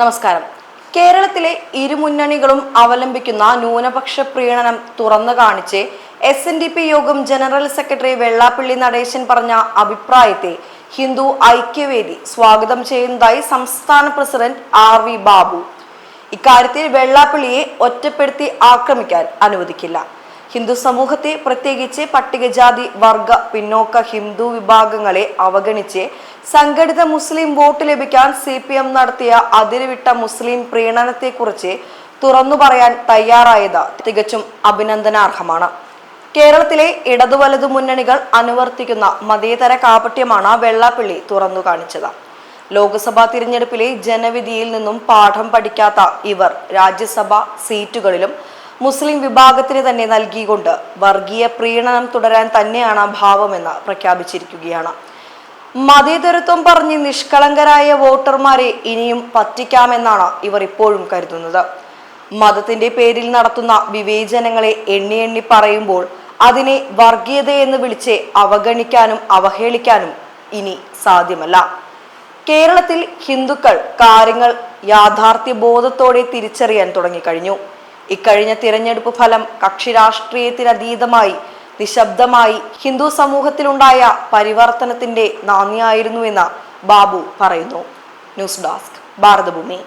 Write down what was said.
നമസ്കാരം. കേരളത്തിലെ ഇരുമുന്നണികളും അവലംബിക്കുന്ന ന്യൂനപക്ഷ പ്രീണനം തുറന്നു കാണിച്ച് എസ് എൻ ഡി പി യോഗം ജനറൽ സെക്രട്ടറി വെള്ളാപ്പള്ളി നടേശൻ പറഞ്ഞ അഭിപ്രായത്തെ ഹിന്ദു ഐക്യവേദി സ്വാഗതം ചെയ്യുന്നതായി സംസ്ഥാന പ്രസിഡന്റ് ആർ വി ബാബു. ഇക്കാര്യത്തിൽ വെള്ളാപ്പള്ളിയെ ഒറ്റപ്പെടുത്തി ആക്രമിക്കാൻ അനുവദിക്കില്ല. ഹിന്ദു സമൂഹത്തെ പ്രത്യേകിച്ച് പട്ടികജാതി വർഗ പിന്നോക്ക ഹിന്ദു വിഭാഗങ്ങളെ അവഗണിച്ച് സംഘടിത മുസ്ലിം വോട്ട് ലഭിക്കാൻ സി പി എം നടത്തിയ അതിരുവിട്ട മുസ്ലിം പ്രീണനത്തെക്കുറിച്ച് തുറന്നു പറയാൻ തയ്യാറായത് തികച്ചും അഭിനന്ദനാർഹമാണ്. കേരളത്തിലെ ഇടതു വലതു മുന്നണികൾ അനുവർത്തിക്കുന്ന മതേതര കാപട്യമാണ് വെള്ളാപ്പള്ളി തുറന്നു കാണിച്ചത്. ലോക്സഭാ തിരഞ്ഞെടുപ്പിലെ ജനവിധിയിൽ നിന്നും പാഠം പഠിക്കാത്ത ഇവർ രാജ്യസഭാ സീറ്റുകളിലും മുസ്ലിം വിഭാഗത്തിന് തന്നെ നൽകിക്കൊണ്ട് വർഗീയ പ്രീണനം തുടരാൻ തന്നെയാണ് ഭാവമെന്ന് പ്രഖ്യാപിച്ചിരിക്കുകയാണ്. മതേതരത്വം പറഞ്ഞ് നിഷ്കളങ്കരായ വോട്ടർമാരെ ഇനിയും പറ്റിക്കാമെന്നാണ് ഇവർ ഇപ്പോഴും കരുതുന്നത്. മതത്തിന്റെ പേരിൽ നടത്തുന്ന വിവേചനങ്ങളെ എണ്ണി എണ്ണി പറയുമ്പോൾ അതിനെ വർഗീയതയെന്ന് വിളിച്ച് അവഗണിക്കാനും അവഹേളിക്കാനും ഇനി സാധ്യമല്ല. കേരളത്തിൽ ഹിന്ദുക്കൾ കാര്യങ്ങൾ യാഥാർത്ഥ്യ ബോധത്തോടെ തിരിച്ചറിയാൻ തുടങ്ങിക്കഴിഞ്ഞു. ഇക്കഴിഞ്ഞ തിരഞ്ഞെടുപ്പ് ഫലം കക്ഷി രാഷ്ട്രീയത്തിനതീതമായി നിശബ്ദമായി ഹിന്ദു സമൂഹത്തിലുണ്ടായ പരിവർത്തനത്തിന്റെ നാന്ദിയായിരുന്നുവെന്ന് ബാബു പറയുന്നു. News desk Bharathabhoomi.